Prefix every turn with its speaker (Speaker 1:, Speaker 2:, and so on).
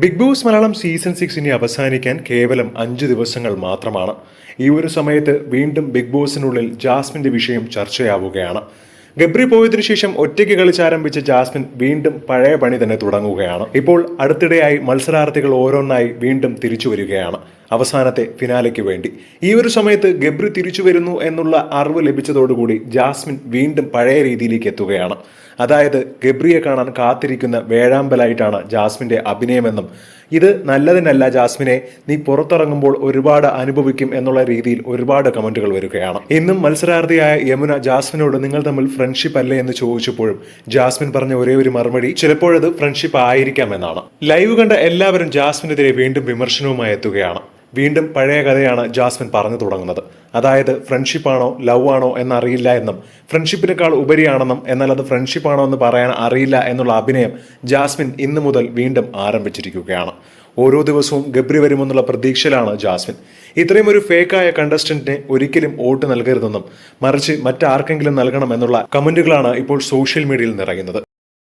Speaker 1: Bigg Boss Malayalam season six ഇനി അവസാനിക്കാൻ കേവലം അഞ്ച് ദിവസങ്ങൾ മാത്രമാണ്. ഈ ഒരു സമയത്ത് വീണ്ടും ബിഗ് ബോസിനുള്ളിൽ ജാസ്മിന്റെ വിഷയം ചർച്ചയാവുകയാണ്. ഗബ്രി പോയതിനു ശേഷം ഒറ്റയ്ക്ക് കളിച്ചാരംഭിച്ച ജാസ്മിൻ വീണ്ടും പഴയ പണി തന്നെ തുടങ്ങുകയാണ്. ഇപ്പോൾ അടുത്തിടെയായി മത്സരാർത്ഥികൾ ഓരോന്നായി വീണ്ടും തിരിച്ചു വരികയാണ്. അവസാനത്തെ ഫിനാലയ്ക്ക് വേണ്ടി. ഈ ഒരു സമയത്ത് ഗബ്രി തിരിച്ചു വരുന്നു എന്നുള്ള അറിവ് ലഭിച്ചതോടുകൂടി ജാസ്മിൻ വീണ്ടും പഴയ രീതിയിലേക്ക് എത്തുകയാണ്. അതായത് ഗബ്രിയെ കാണാൻ കാത്തിരിക്കുന്ന വേഴാമ്പലായിട്ടാണ് ജാസ്മിന്റെ അഭിനയമെന്നും ഇത് നല്ലതിനല്ല ജാസ്മിനെ. നീ പുറത്തിറങ്ങുമ്പോൾ ഒരുപാട് അനുഭവിക്കും എന്നുള്ള രീതിയിൽ ഒരുപാട് കമന്റുകൾ വരികയാണ്. ഇന്നും മത്സരാർത്ഥിയായ യമുന ജാസ്മിനോട് നിങ്ങൾ തമ്മിൽ ഫ്രണ്ട്ഷിപ്പ് അല്ലേ എന്ന് ചോദിച്ചപ്പോഴും ജാസ്മിൻ പറഞ്ഞ ഒരേ ഒരു മറുപടി ചിലപ്പോഴത് ഫ്രണ്ട്ഷിപ്പ് ആയിരിക്കാം എന്നാണ്. ലൈവ് കണ്ട എല്ലാവരും ജാസ്മിനെതിരെ വീണ്ടും വിമർശനവുമായി എത്തുകയാണ്. വീണ്ടും പഴയ കഥയാണ് ജാസ്മിൻ പറഞ്ഞു തുടങ്ങുന്നത്. അതായത് ഫ്രണ്ട്ഷിപ്പാണോ ലവ് ആണോ എന്നറിയില്ല എന്നും ഫ്രണ്ട്ഷിപ്പിനേക്കാൾ ഉപരിയാണെന്നും എന്നാൽ അത് ഫ്രണ്ട്ഷിപ്പാണോ എന്ന് പറയാൻ അറിയില്ല എന്നുള്ള അഭിനയം ജാസ്മിൻ ഇന്നു മുതൽ വീണ്ടും ആരംഭിച്ചിരിക്കുകയാണ്. ഓരോ ദിവസവും ഗബ്രി വരുമെന്നുള്ള പ്രതീക്ഷയിലാണ് ജാസ്മിൻ. ഇത്രയും ഒരു ഫേക്കായ കണ്ടസ്റ്റന്റിനെ ഒരിക്കലും വോട്ട് നൽകരുതെന്നും മറിച്ച് മറ്റാർക്കെങ്കിലും നൽകണം എന്നുള്ള കമന്റുകളാണ് ഇപ്പോൾ സോഷ്യൽ മീഡിയയിൽ നിറയുന്നത്.